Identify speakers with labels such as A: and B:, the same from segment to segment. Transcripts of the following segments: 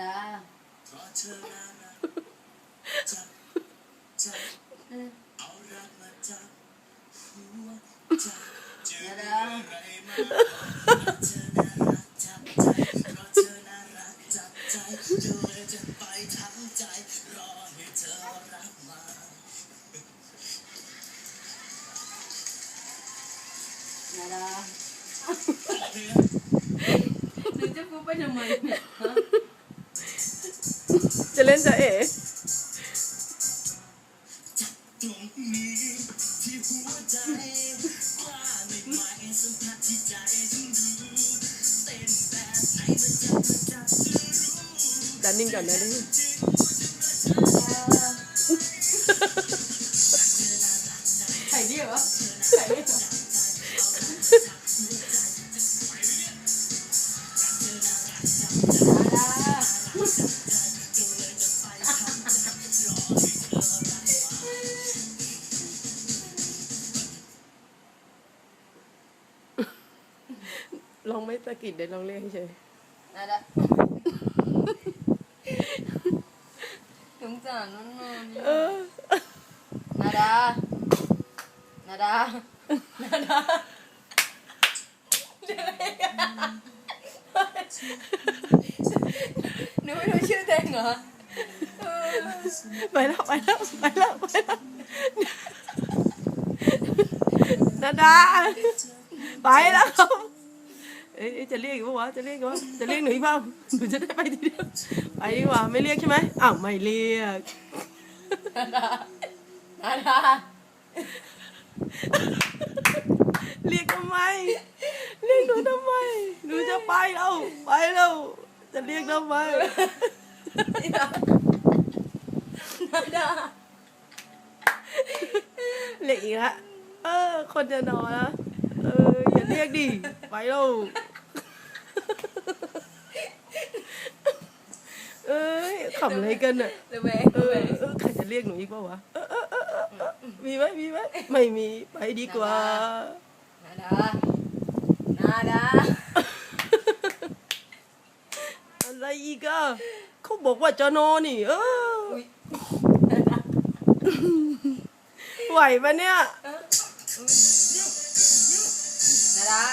A: ดา
B: เพราะเธอน่ารักจับใจ
A: เออ
B: เอารักมาจับหัวใจเจอ
A: นา
B: อะไร
A: ดา
B: มาเพราะเธอน่ารักจับใจเพราะเธอน่ารักจับใจโดยจะไปทั้งจรอให้เธอรักม
A: ดาหรือจะพูดไปทำไมเนี่ย
C: จะเล่นจะเอ๋
B: ตรงนี้ที่หัวใจกล้าไม่ไหวสัมผัสที่ใจถึงรู้เต้นแบบไหนมันจะมันจะจะรู้
C: ดันนิ่งก่อนนะนี่
A: ใส่ดิเหรอใส่ดิ
C: ลองไม่สะกิดเดี๋ยวลองเรียกเฉย
A: นาดาสงสารน้องนอน
C: เออ
A: นาดา นาดา นาดาหนูไม่รู้ชื่อเต็งเหรอเออ
C: ไปแล้วไปแล้วไปแล้วไปแล้วนาดา ไปแล้วเอ้ยจะเรียกอีกปะวะจะเรียกอีกปะจะเรียกหนูอีกเปล่าหนูจะได้ไปทีเดียวไปดีกว่าไม่เรียกใช่ไหมอ้าวไม่เรียก
A: นาดานาดา
C: เรียกทำไม เรียกหนูทำไมหนูจะไปแล้วไปแล้วจะเรียกทำไม
A: นาดา
C: เรียกอีกละเออ คนจะนอนนะ เอออย่าเรียกดิ ไปแล้วเอ้ยขำอะไรกันอะ
A: ระแวง
C: เอ
A: ระ
C: อ
A: แวง
C: เออใครจะเรียกหนูอีกเปล่าวะเออเออเออเออเออมีไหมมีไหมไม่มี ไปดีกว่า
A: นาดานาดา
C: อะไรอีกอะเขาบอกว่าจะนอนนี่ เออ
A: อุ้ย
C: ไหวปะเนี่ย
A: นา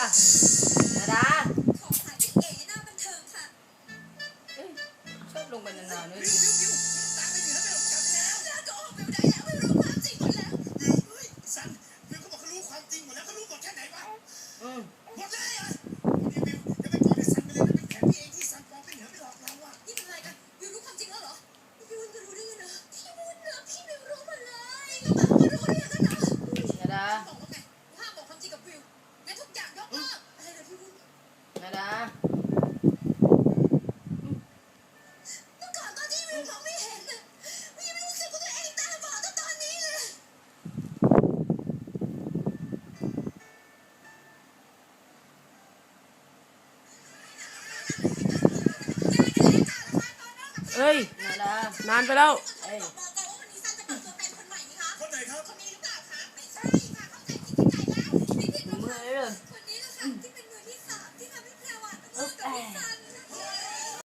D: よし! เอ้
A: ยนาดา
B: นานไปแล้
D: ว เอ้
A: ย